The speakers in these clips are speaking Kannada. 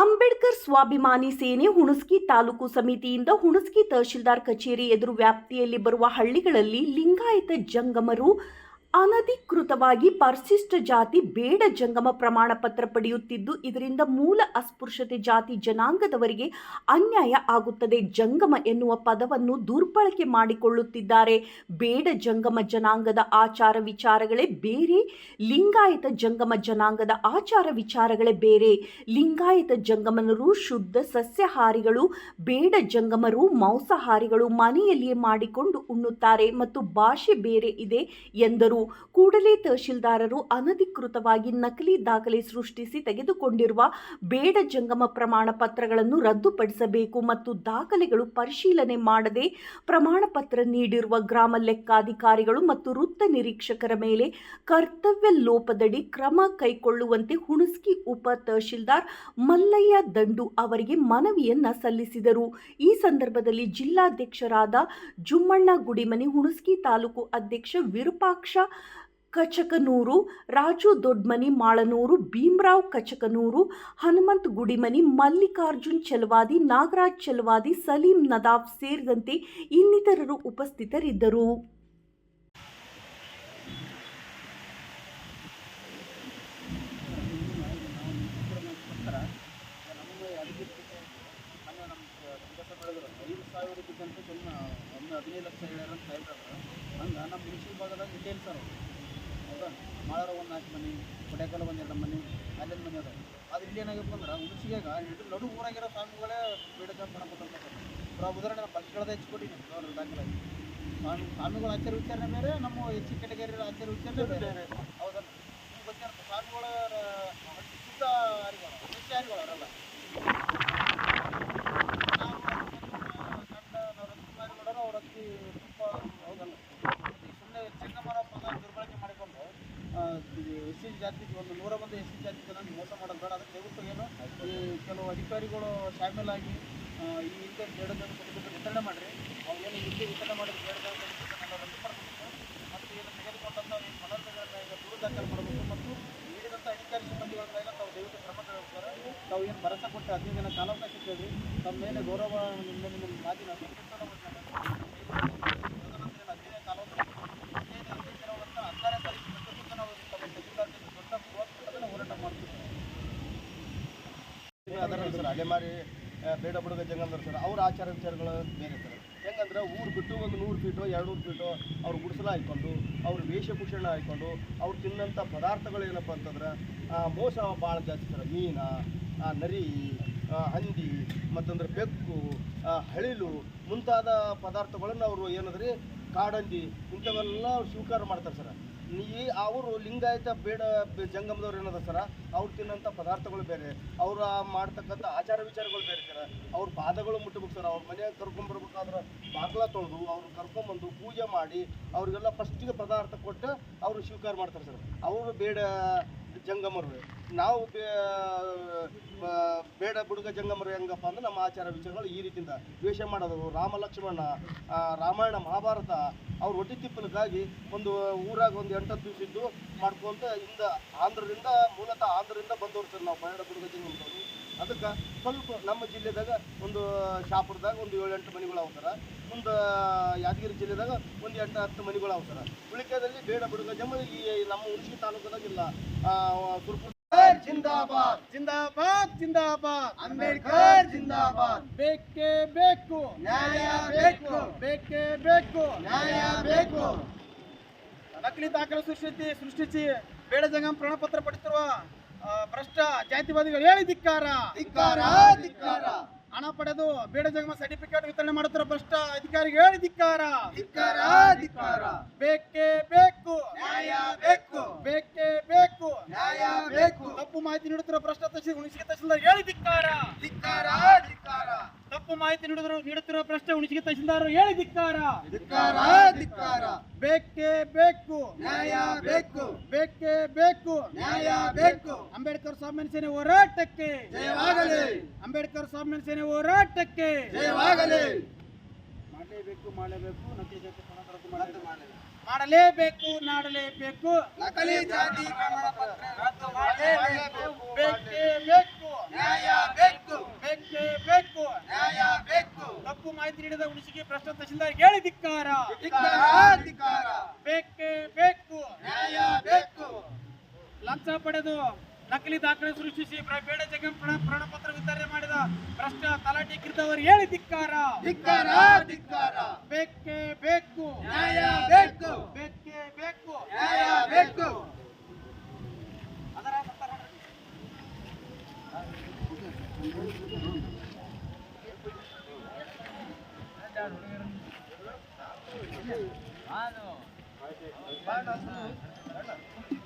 ಅಂಬೇಡ್ಕರ್ ಸ್ವಾಭಿಮಾನಿ ಸೇನೆ ಹುಣಸ್ಗಿ ತಾಲೂಕು ಸಮಿತಿಯಿಂದ ಹುಣಸ್ಗಿ ತಹಶೀಲ್ದಾರ್ ಕಚೇರಿ ಎದುರು ವ್ಯಾಪ್ತಿಯಲ್ಲಿ ಬರುವ ಹಳ್ಳಿಗಳಲ್ಲಿ ಲಿಂಗಾಯತ ಜಂಗಮರು ಅನಧಿಕೃತವಾಗಿ ಪರಿಶಿಷ್ಟ ಜಾತಿ ಬೇಡ ಜಂಗಮ ಪ್ರಮಾಣ ಪತ್ರ ಪಡೆಯುತ್ತಿದ್ದು, ಇದರಿಂದ ಮೂಲ ಅಸ್ಪೃಶ್ಯತೆ ಜಾತಿ ಜನಾಂಗದವರಿಗೆ ಅನ್ಯಾಯ ಆಗುತ್ತದೆ. ಜಂಗಮ ಎನ್ನುವ ಪದವನ್ನು ದುರ್ಬಳಕೆ ಮಾಡಿಕೊಳ್ಳುತ್ತಿದ್ದಾರೆ. ಬೇಡ ಜಂಗಮ ಜನಾಂಗದ ಆಚಾರ ವಿಚಾರಗಳೇ ಬೇರೆ, ಲಿಂಗಾಯತ ಜಂಗಮ ಜನಾಂಗದ ಆಚಾರ ವಿಚಾರಗಳೇ ಬೇರೆ. ಲಿಂಗಾಯತ ಜಂಗಮನರು ಶುದ್ಧ ಸಸ್ಯಾಹಾರಿಗಳು, ಬೇಡ ಜಂಗಮರು ಮಾಂಸಾಹಾರಿಗಳು ಮನೆಯಲ್ಲಿಯೇ ಮಾಡಿಕೊಂಡು ಉಣ್ಣುತ್ತಾರೆ ಮತ್ತು ಭಾಷೆ ಬೇರೆ ಇದೆ ಎಂದರು. ಕೂಡಲೇ ತಹಶೀಲ್ದಾರರು ಅನಧಿಕೃತವಾಗಿ ನಕಲಿ ದಾಖಲೆ ಸೃಷ್ಟಿಸಿ ತೆಗೆದುಕೊಂಡಿರುವ ಬೇಡ ಜಂಗಮ ಪ್ರಮಾಣ ಪತ್ರಗಳನ್ನು ರದ್ದುಪಡಿಸಬೇಕು ಮತ್ತು ದಾಖಲೆಗಳು ಪರಿಶೀಲನೆ ಮಾಡದೆ ಪ್ರಮಾಣ ಪತ್ರ ನೀಡಿರುವ ಗ್ರಾಮ ಲೆಕ್ಕಾಧಿಕಾರಿಗಳು ಮತ್ತು ವೃತ್ತ ನಿರೀಕ್ಷಕರ ಮೇಲೆ ಕರ್ತವ್ಯ ಲೋಪದಡಿ ಕ್ರಮ ಕೈಗೊಳ್ಳುವಂತೆ ಹುಣಸ್ಕಿ ಉಪ ತಹಶೀಲ್ದಾರ್ ಮಲ್ಲಯ್ಯ ದಂಡು ಅವರಿಗೆ ಮನವಿಯನ್ನ ಸಲ್ಲಿಸಿದರು. ಈ ಸಂದರ್ಭದಲ್ಲಿ ಜಿಲ್ಲಾಧ್ಯಕ್ಷರಾದ ಜುಮ್ಮಣ್ಣ ಗುಡಿಮನಿ, ಹುಣಸ್ಕಿ ತಾಲೂಕು ಅಧ್ಯಕ್ಷ ವಿರೂಪಾಕ್ಷ ಕಚಕನೂರು, ರಾಜು ದೊಡ್ಮನಿ, ಮಾಳನೂರು, ಭೀಮರಾವ್ ಕಚಕನೂರು, ಹನುಮಂತ್ ಗುಡಿಮನಿ, ಮಲ್ಲಿಕಾರ್ಜುನ್ ಚಲವಾದಿ, ನಾಗರಾಜ್ ಚಲವಾದಿ, ಸಲೀಂ ನದಾಫ್ ಸೇರಿದಂತೆ ಇನ್ನಿತರರು ಉಪಸ್ಥಿತರಿದ್ದರು. ಐದು ಸಾವಿರಕ್ಕಿಂತ ಸುಮ್ಮನೆ ಒಂದು ಹದಿನೈದು ಲಕ್ಷ ಹೇಳ್ಯಾರ ಅಂತ ಹೇಳ್ತಾರೆ ಹಂಗೆ ನಮ್ಮ ಮುನ್ಸಿಪಲ್ ರಿಟೇಲ್ ಸರ್? ಹೌದಾ? ಮಾಳಾರ ಒಂದು ನಾಲ್ಕು ಮನೆ ಕೊಡೆಕಾಲ ಒಂದು ಎರಡು ಮನೆ ಅಲ್ಲಿಂದ ಮನೆ ಅದಾವೆ ಅದು ಇಲ್ಲಿ ಏನಾಗಪ್ಪ ಅಂದ್ರೆ ಹುಣಸಿಗ್ಯಾಗ ಇದು ನಡು ಊರಾಗಿರೋ ಸ್ವಾಮಿಗಳೇ ಬೇಡಕ ಪಣಪತ್ರ ಅವ್ರ ಉದಾಹರಣೆ ನಮ್ಮ ಹೆಚ್ಚು ಹೆಚ್ಚಿಕೊಟ್ಟಿನಿ ಅವ್ರ ದಾಖಲಾಗಿ. ಸ್ವಾಮಿ ಸ್ವಾಮಿಗಳ ಆಚಾರ ವಿಚಾರಣೆ ಮೇಲೆ ನಮ್ಮ ಹೆಚ್ಚು ಕೆಟಗರಿ ಆಚಾರ ವಿಚಾರಣೆ ಬೇರೆ. ಹೌದಲ್ಲ? ನಿಮ್ಗೆ ಗೊತ್ತಿರುತ್ತೆ ಸ್ವಾಮಿಗಳ ಶುದ್ಧ ಹರಿಗಳು ಹೆಚ್ಚು ಹರಿಗಳು ಅವರೆಲ್ಲ ಅವ್ರ ಅತಿ ತುಂಬ ಹೌದಲ್ಲ ಸುಮ್ಮನೆ ಚೆಂಗಮರ ಪದ ದುರ್ಬಳಕೆ ಮಾಡಿಕೊಂಡು ಎಸ್ ಜಾತಿ ಒಂದು ನೂರ ಒಂದು ಎಸ್ ಸಿ ಜಾತಿ ಜನ ಮೋಸ ಮಾಡೋದು ಬೇಡ ಅದಕ್ಕೆ ದಯವಿಟ್ಟು ಏನು ಕೆಲವು ಅಧಿಕಾರಿಗಳು ಶಾಮೀಲಾಗಿ ಈ ಹಿಂದೆ ಬೇಡದ ವಿತರಣೆ ಮಾಡಿರಿ. ಅವ್ರು ಏನು ಹಿಂದೆ ವಿತರಣೆ ಮಾಡಿದ್ರೆ ಬೇಡದ ಮತ್ತು ಏನು ತೆಗೆದುಕೊಂಡಂಥ ಮನೋರಂಜನೆ ಈಗ ದೂರು ದಾಖಲು ಮಾಡಬೇಕು ಮತ್ತು ನೀಡಿದಂಥ ಅಧಿಕಾರಿ ಸಿಬ್ಬಂದಿಗಳ ಮೇಲೆ ತಾವು ದಯವಿಟ್ಟು ಕ್ರಮ ತಗೊಳ್ತಾರೆ ಏನು ಭರಸೆ ಕೊಟ್ಟು ಹದಿನೈದು ದಿನ ಕಾಲಾವಕಾಶ ಕೇಳಿ ತಮ್ಮ ಮೇಲೆ ಗೌರವ ನಿಮ್ಮ ಮಾತಿನ ಸಂತೃಪ್ತನ ಹದಿನೈದು ಕಾಲಾವಕಾಶ ಹದಿನೈದು ಹದಿನೈದು ದಿನವಂತ ಹದಿನಾರನೇ ತಾರೀಕು ತನಕ ನಾವು ತಮ್ಮ ತಹಸೀಲ್ದಾರ್ ಜೊತೆ ದೊಡ್ಡ ಬೃಹತ್ ಮಟ್ಟದಲ್ಲಿ ಹೋರಾಟ ಮಾಡ್ತೀವಿ ಅದರ ಸರ್ ಅಲೆಮಾರಿ ಬೇಡ ಬುಡುಗ ಜಂಗಮದವ್ರು ಸರ್ ಅವ್ರ ಆಚಾರ ವಿಚಾರಗಳು ಬೇರೆ ಸರ್. ಹೆಂಗಂದ್ರೆ ಊರು ಬಿಟ್ಟು ಒಂದು ನೂರು ಫೀಟು ಎರಡು ಫೀಟು ಅವ್ರು ಗುಡಿಸಲ ಹಾಕ್ಕೊಂಡು ಅವ್ರ ವೇಷಭೂಷಣ ಹಾಕ್ಕೊಂಡು ಅವ್ರು ತಿನ್ನಂಥ ಪದಾರ್ಥಗಳು ಏನಪ್ಪ ಅಂತಂದ್ರೆ ಆ, ಮೋಸ ಭಾಳ ಜಾಸ್ತಿ ಸರ್. ಮೀನ ನರಿ ಹಂದಿ ಮತ್ತಂದ್ರೆ ಬೆಕ್ಕು ಹಳಿಲು ಮುಂತಾದ ಪದಾರ್ಥಗಳನ್ನು ಅವರು ಏನಂದ್ರೆ ಕಾಡಂದಿ ಇಂಥವೆಲ್ಲ ಅವ್ರು ಸ್ವೀಕಾರ ಮಾಡ್ತಾರೆ ಸರ್. ಈ ಅವರು ಲಿಂಗಾಯತ ಬೇಡ ಜಂಗಮದವ್ರು ಏನದ ಸರ? ಅವ್ರು ತಿನ್ನಂಥ ಪದಾರ್ಥಗಳು ಬೇರೆ. ಅವ್ರು ಮಾಡ್ತಕ್ಕಂಥ ಆಚಾರ ವಿಚಾರಗಳು ಬೇರೆ ಸರ. ಅವ್ರ ಪಾದಗಳು ಮುಟ್ಟಬೇಕು ಸರ್. ಅವ್ರ ಮನೆಯಾಗ ಕರ್ಕೊಂಬರ್ಬೇಕಾದ್ರೆ ಬಾಗ್ಲ ತೊಳೆದು ಅವ್ರು ಕರ್ಕೊಂಬಂದು ಪೂಜೆ ಮಾಡಿ ಅವರಿಗೆಲ್ಲ ಫಸ್ಟಿಗೆ ಪದಾರ್ಥ ಕೊಟ್ಟು ಅವರು ಸ್ವೀಕಾರ ಮಾಡ್ತಾರೆ ಸರ್. ಅವರು ಬೇಡ ಜಂಗಮರು ನಾವು ಬೇಡ ಬುಡುಗ ಜಂಗಮರು ಹೆಂಗಪ್ಪ ಅಂದ್ರೆ ನಮ್ಮ ಆಚಾರ ವಿಚಾರಗಳು ಈ ರೀತಿಯಿಂದ. ದ್ವೇಷ ಮಾಡೋದು, ರಾಮ ಲಕ್ಷ್ಮಣ ರಾಮಾಯಣ, ಮಹಾಭಾರತ, ಅವ್ರ ಹೊಟ್ಟೆ ತಿಪ್ಪಲಿಗಾಗಿ ಒಂದು ಊರಾಗ ಒಂದು ಎಂಟತ್ತು ದಿವಸ ಇದ್ದು ಮಾಡ್ಕೊಂತ ಇಂದ ಆಂಧ್ರದಿಂದ ಮೂಲತಃ ಆಂಧ್ರದಿಂದ ಬಂದವರು ಸರ್ ನಾವು, ಬೇಡ ಬುಡುಗ ಜಂಗಮದವರು. ಅದಕ್ಕೆ ಸ್ವಲ್ಪ ನಮ್ಮ ಜಿಲ್ಲೆದಾಗ ಒಂದು ಶಾಪುರದಾಗ ಒಂದು ಏಳು ಎಂಟು ಮನೆಗಳು ಅವಸರ ಮುಂದೆ ಯಾದಗಿರಿ ಜಿಲ್ಲೆದಾಗ ಒಂದು ಎಂಟು ಹತ್ತು ಮನೆಗಳು ಅವಸರ ಉಳಿಕೆದಲ್ಲಿ ಬೇಡ ಬಿಡುಗ ಜಮ ಈ ನಮ್ಮ ಹುಣಸಿ ತಾಲೂಕದಾಗ ಇಲ್ಲ. ಸುರ್ಪುರ ಜಿಂದಾಬಾದ್. ಜಿಂದಾಬಾದ್ ಜಿಂದಾಬಾದ್. ಅಂಬೇಡ್ಕರ್ ಜಿಂದಾಬಾದ್. ಬೇಕೇ ಬೇಕು. ನ್ಯಾಯ ಬೇಕು. ಬೇಕೇ. ಬೇಕು ನ್ಯಾಯ ಬೇಕು. ನಕಲಿ ದಾಖಲೆ ಸೃಷ್ಟಿಸಿ ಸೃಷ್ಟಿಸಿ ಬೇಡ ಜಂಗಮ್ ಪ್ರಮಾಣ ಪತ್ರ ಆ, ಭ್ರಷ್ಟ ಜಾತಿವಾದಿಗಳು ಹೇಳಿ ಧಿಕ್ಕಾರ. ಧಿಕ್ಕಾರ ಧಿಕ್ಕಾರ. ಹಣ ಪಡೆದು ಬೇಡ ಜಗಮ ಸರ್ಟಿಫಿಕೇಟ್ ವಿತರಣೆ ಮಾಡುತ್ತಿರುವ ಭ್ರಷ್ಟ ಅಧಿಕಾರಿಗೆ ಹೇಳಿ ಧಿಕ್ಕಾರ. ಧಿಕ್ಕಾರ ಧಿಕ್ಕಾರ. ಬೇಕೇ ಬೇಕು. ನ್ಯಾಯ ಬೇಕು. ಬೇಕೇ ಬೇಕು. ನ್ಯಾಯ ಬೇಕು. ತಪ್ಪು ಮಾಹಿತಿ ನೀಡುತ್ತಿರೋ ಭ್ರಷ್ಟ ತಹಶೀಲ್ ತಹಶೀಲ್ದಾರ್ ಹೇಳಿ ಧಿಕ್ಕಾರ. ಧಿಕ್ಕಾರ ಧಿಕ್ಕಾರ. ತಪ್ಪು ಮಾಹಿತಿ ನೀಡಿದ್ರು ನೀಡುತ್ತಿರುವ ಪ್ರಶ್ನೆ ಉಣಿಸಿಗೆ ತಹಶೀಲ್ದಾರ್ ಹೇಳಿ ಧಿಕ್ಕಾರ. ಧಿಕ್ಕಾರ ಧಿಕ್ಕಾರ. ಬೇಕೇ ಬೇಕು. ನ್ಯಾಯ ಬೇಕು. ಬೇಕೇ ಬೇಕು. ನ್ಯಾಯ ಬೇಕು. ಅಂಬೇಡ್ಕರ್ ಸ್ವಾಮಿ ಸೇನೆ ಹೋರಾಟಕ್ಕೆ. ಜಯವಾಗಲಿ. ಅಂಬೇಡ್ಕರ್ ಸ್ವಾಮಿ ಸೇನೆ ಹೋರಾಟಕ್ಕೆ. ಜಯವಾಗಲಿ. ಮಾಡಲೇಬೇಕು ಮಾಡಲೇಬೇಕು. ನಕಲಿ ಜೊತೆ ಮಾಡಲೇಬೇಕು. ಮಾಡಲೇಬೇಕು ನಾಡಲೇಬೇಕು. ನಕಲಿ ಜಾತಿ ಪ್ರಮಾಣ ಪತ್ರ ರದ್ದು ಬೇಕು ನ್ಯಾಯ ಬೇಕು. ಬೇಕೇ ಬೇಕು. ನ್ಯಾಯ ಬೇಕು. ತಪ್ಪು ಮಾಹಿತಿ ನೀಡಿದ ಉಳಿಸಿಕೆ ಪ್ರಶ್ನೆ ತಹಸೀಲ್ದಾರ್ ಹೇಳಿ ಧಿಕ್ಕಾರ. ಬೇಕೆ ಬೇಕು. ನ್ಯಾಯ ಬೇಕು. ಲಂಚ ಪಡೆದು ನಕಲಿ ದಾಖಲೆ ಸೃಷ್ಟಿಸಿ ಬೇಡ ಜಗಂ ಪ್ರಣ- ಪ್ರಮಾಣಪತ್ರ ವಿತರಣೆ ಮಾಡಿದ ಭ್ರಷ್ಟ ತಲಾಟೆ ಕಿರಿದವರು ಹೇಳಿ ಧಿಕ್ಕಾರ. ಧಿಕ್ಕಾರ ಧಿಕ್ಕಾರ. ಬೇಕೇ ಬೇಕು. ನ್ಯಾಯ ಬೇಕು ಬೇಕೇ. ಬೇಕು ನ್ಯಾಯ ಬೇಕು. ಅದರ ನಾನು ನೋಡ್ರಿ.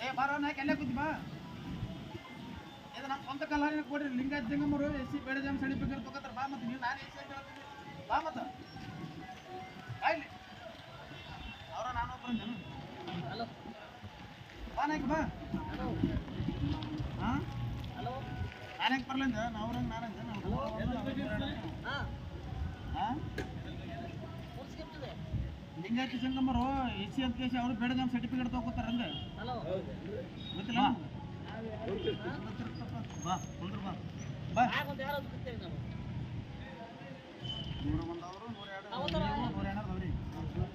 ಏ ಬಾರೋ ನಾಯ್ಕ ಎಲ್ಲೇ ಕೂತಿ ಬಾ. ಇದು ನಮ್ಮ ಸ್ವಂತ ಕಲಾರಿನ ಕೊಡ್ರಿ ಲಿಂಗಾಯತ್ ಜಂಗಮರು ಎಸ್ ಸಿ ಬೇಡ ಜಮ್ ಸರ್ಟಿಫಿಕೇಟ್ ತಗೋತಾರ ಬಾ ಮತ್ತೆ ನೀವು ನಾನು ಎಸ್ ಸಿ ಬಾ ಮತ್ತೆ. ಆಯ್ಲಿ ಅವರ ನಾನು ಒಬ್ಬರು ಹಲೋ. ಬಾ ನಾಯ್ಕ ಬಾ. ಹಾಂ ಹಲೋ. ನಾನು ಹೆಂಗೆ ಬರ್ಲಿಂದ ನಾವ್ರಂಗೆ ಹಾಂ. ಹಾಂ ಲಿಂಗಾಯತ ಸಂಗಮರು ಎಸ್ ಸಿ ಅಂತ ಕೇಸಿ ಅವರು ಬೇಡ ನಮ್ಮ ಸರ್ಟಿಫಿಕೇಟ್ ತಗೋತಾರ ಅಂದ್ರೆ ಗೊತ್ತಿಲ್ಲ. ಬಾ. ಕುಂದ್ರು ಬಾ. ಬಾ. ನೂರ ಒಂದವರು ನೂರ ಎರಡು ನೂರ ಎರಡು.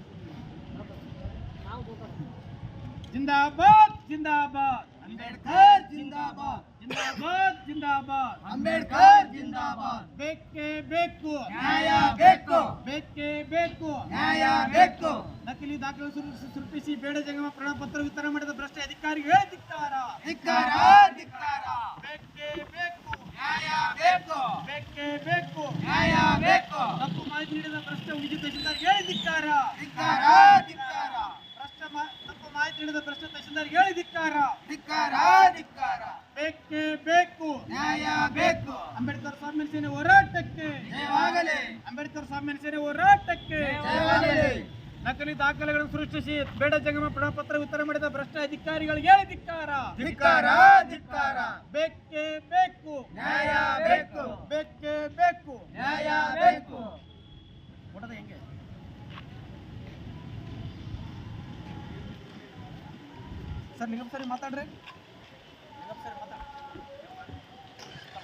ಜಿಂದಾಬಾದ್ ಜಿಂದಾಬಾದ್. ಅಂಬೇಡ್ಕರ್ ಜಿಂದಾಬಾದ್. ಜಿಂದಾಬಾದ್ ಜಿಂದಾಬಾದ್. ಅಂಬೇಡ್ಕರ್ ಜಿಂದಾಬಾದ್. ಬೇಕೇ ಬೇಕು. ನ್ಯಾಯ ಬೇಕು ಬೇಕೇ. ಬೇಕು ನ್ಯಾಯ ಬೇಕು. ನಕಲಿ ದಾಖಲೆ ಸೃಷ್ಟಿಸಿ ಬೇಡ ಜಂಗಮ ಪ್ರಮಾಣಪತ್ರ ವಿತರಣೆ ಮಾಡಿದ ಭ್ರಷ್ಟ ಅಧಿಕಾರಿಗಳೇ ಧಿಕ್ಕಾರ. ಧಿಕ್ಕಾರ ಧಿಕ್ಕಾರ. ಬೇಕೇ ಬೇಕು. ನ್ಯಾಯ ಬೇಕು. ಬೇಕೇ ಬೇಕು. ನ್ಯಾಯ ಬೇಕು. ತಪ್ಪು ಮಾಹಿತಿ ನೀಡಿದ ಭ್ರಷ್ಟ ಉಳಿದ ತಹಶೀಲ್ದಾರ್ಗಳೇ ಧಿಕ್ಕಾರ. ಧಿಕ್ಕಾರ ಧಿಕ್ಕಾರ. ಭ್ರಷ್ಟ ತಪ್ಪು ಮಾಹಿತಿ ನೀಡಿದ ಭ್ರಷ್ಟ ತಹಶೀಲ್ದಾರ್ಗಳೇ ಧಿಕ್ಕಾರ. ಸ್ವಾಮಿ ಹೋರಾಟಕ್ಕೆ ನಕಲಿ ದಾಖಲೆಗಳನ್ನು ಸೃಷ್ಟಿಸಿ ಬೇಡ ಜಂಗಮ ಪ್ರಮಾಣಪತ್ರ ವಿತರಣೆ ಮಾಡಿದ ಭ್ರಷ್ಟ ಅಧಿಕಾರಿಗಳಿಗೆ ಧಿಕ್ಕಾರ. ಧಿಕ್ಕಾರ ಧಿಕ್ಕಾರ. ಬೇಕೇ ಬೇಕು. ನ್ಯಾಯ ಬೇಕು. ಬೇಕೇ ಬೇಕು. ನ್ಯಾಯ ಬೇಕು. ಕೊಡದ ಹೆಂಗೆ? ಸರ್ ನಿಗಮ್ ಸರಿ ಮಾತಾಡ್ರಿ. ನಿಗಮ್ ಸರಿ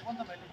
ಮಾತಾಡ್ರಿ.